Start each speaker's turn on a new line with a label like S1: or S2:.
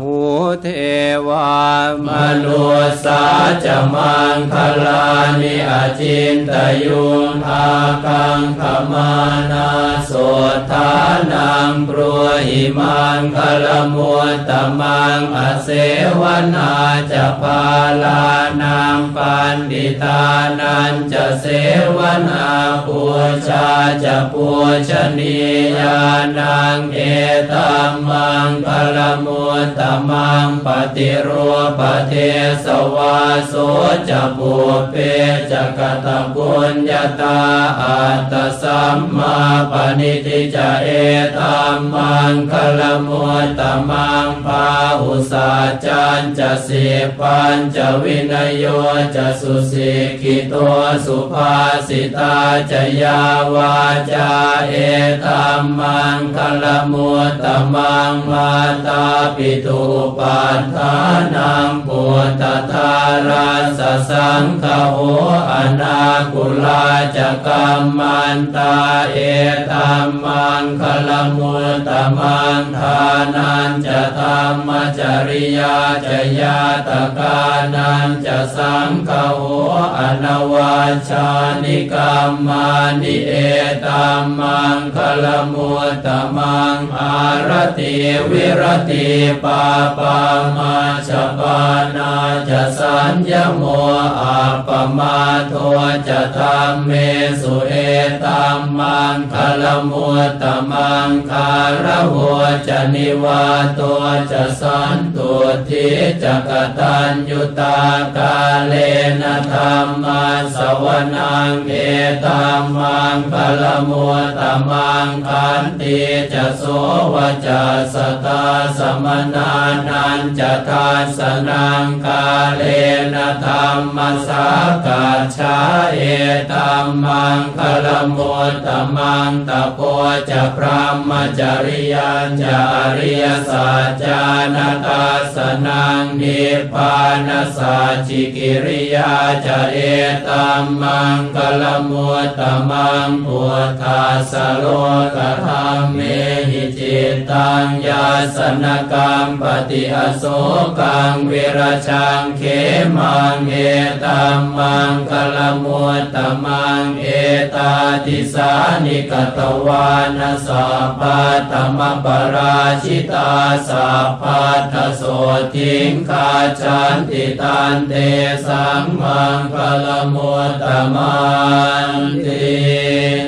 S1: หูเทวามนุ
S2: สาจะมังคลานิอาจินตยุงอากังขมานาโสธานังปรัวหิมังคลมัวตมังอเสวนาจะพาลานังปันดิตานันจะเสวนา ชาจะปูชนียานังเอตัมมังคลมัวตมังปฏิรูปเทสวาโสจะปุเปจะกตปุญญาตาอัตตสัมมาปณิติจะเอตัมมังคลมัวตมังปาหุสาจันจะสิปัญจะวินโยจะสุสิกิโตสุภาสิตาจะยาวาจาเอตัมมังคลมัวตมังมาตาปิตุปัฏฐานังปุตตทาราสสังฆโหอนาคุลาจะกัมมันตาเอตัมมังคลมุตตมังทานันจะธรรมจริยาจะยาตกานันจะสังฆโหอนวาชานิกรรมานิเอตัมมังคลมุตตมังอารติวิรติปาปามาชปานาจะสัญญโมอาปมาโทจะธรรมเมสุเอ ตัมมังคลมุตตมังคารหัวจะนิวาตัวจะสันตุทิจะกตัญยุตากาเลนะธรรมาสวนังเอตัมมังคลมุตตมังคันติจะโสวจะสตาสมนานันจะทานสนังกาเลนะธรรมสากัจฉาเอตัมมังคลมุตตมังตะโพจะพระมจริยัญจะอริยสัจจานาตาสนังนิพพานสัจจิกิริยาจะเอตัมมังคลมุตตมังพุทธาสโลกธรรมเมหิจิตตังยาสนกรรมปฏิอโศกังวิรชังเขมังเอตัมมังคลมุตตมังเอตาติสานิกตวานาสัพพะธรรมปราชิตาสัพพะทโสทิงคาจันติตันเตสังมังคลมุตตมันติ